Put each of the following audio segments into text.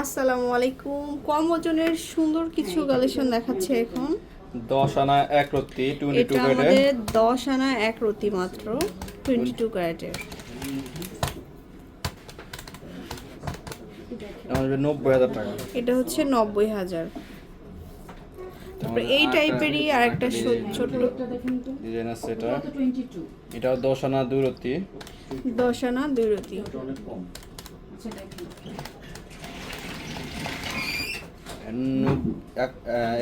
আসসালামু আলাইকুম। কম ওজনের সুন্দর কিছু কালেকশন দেখাচ্ছে এখন। দশ আনা এক রত্তি টোয়েন্টি টু এটা আমাদের দশ আনা এক রতি মাত্র টোয়েন্টি টু ক্যারেটের নব্বই হাজার টাকা। এটা হচ্ছে নব্বই হাজার। তারপরে এই টাইপেরই আর একটা ছোট ডিজাইন আছে এটা। এটাও দশ আনা দুই রত্তি। দশ আনা দুই রতি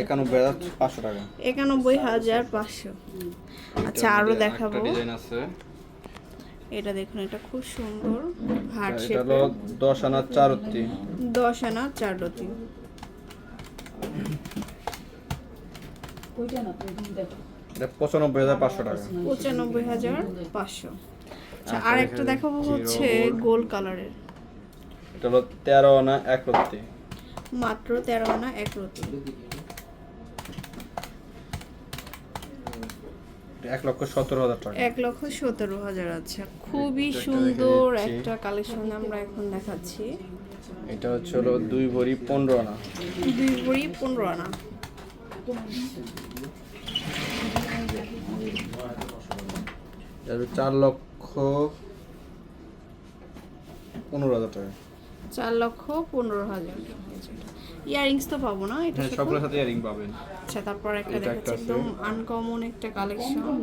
একানব্বই হাজার পাঁচশো। টাকা একানব্বই হাজার পাঁচশো আচ্ছা আরও দেখাবো। ডিজাইন আছে। এটা দেখুন এটা খুব সুন্দর হার্ট এটা হলো আনা আনা রতি টাকা। আচ্ছা আর একটা দেখাবো হচ্ছে গোল্ড। গোল কালারের। এটা হলো তেরো আনা এক রত্তি মাত্র তেরো আনা এক রতি এটা এক লক্ষ সতেরো হাজার টাকা। এক লক্ষ সতেরো হাজার আচ্ছা খুবই সুন্দর একটা কালেকশন আমরা এখন দেখাচ্ছি। এটা হচ্ছে হলো দুই ভরি পনেরো আনা। দুই ভরি পনেরো আনা। চার লক্ষ পনেরো হাজার টাকা। চার লক্ষ পনেরো হাজার ইয়ারিংস তো পাবো না এটা হ্যাঁ সকলের সাথে ইয়ারিং পাবেন। আচ্ছা তারপর একটা দেখাচ্ছি একদম আনকমন একটা কালেকশন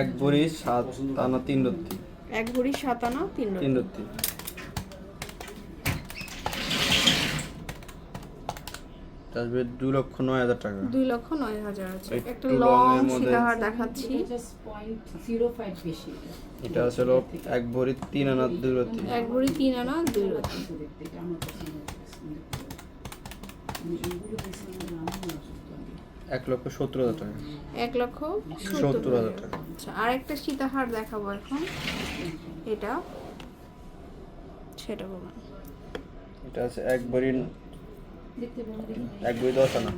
এক ভরি সাত আনা তিন রত্তি। এক ভরি সাত আনা। তিন রত্তি। আসবে দু লক্ষ নয় হাজার টাকা। দুই লক্ষ নয় হাজার আছে। একটু লং সীতাহার দেখাচ্ছি। এটা আছে হলো এক ভরি তিন আনা দুই রত্তি এক ভরি তিন আনা দুই রতি। এক লক্ষ সত্তর হাজার টাকা। এক লক্ষ সত্তর হাজার টাকা। আচ্ছা আর একটা সীতাহার দেখাবো এখন। এটা। সেটা বলুন। এটা আছে এক ভরি এক ভরি দশ আনা।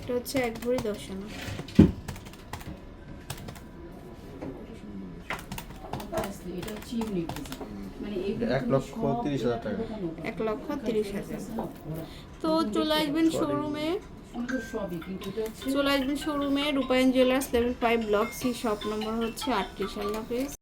এটা হচ্ছে এক ভরি দশ আনা। এক লক্ষ তিরিশ হাজার টাকা। এক লক্ষ তিরিশ হাজার। তো চলে আসবেন শোরুমে চলে আসবেন শোরুমে Rupayan jewellers level five block C shop number হচ্ছে আটত্রিশ আল্লাহ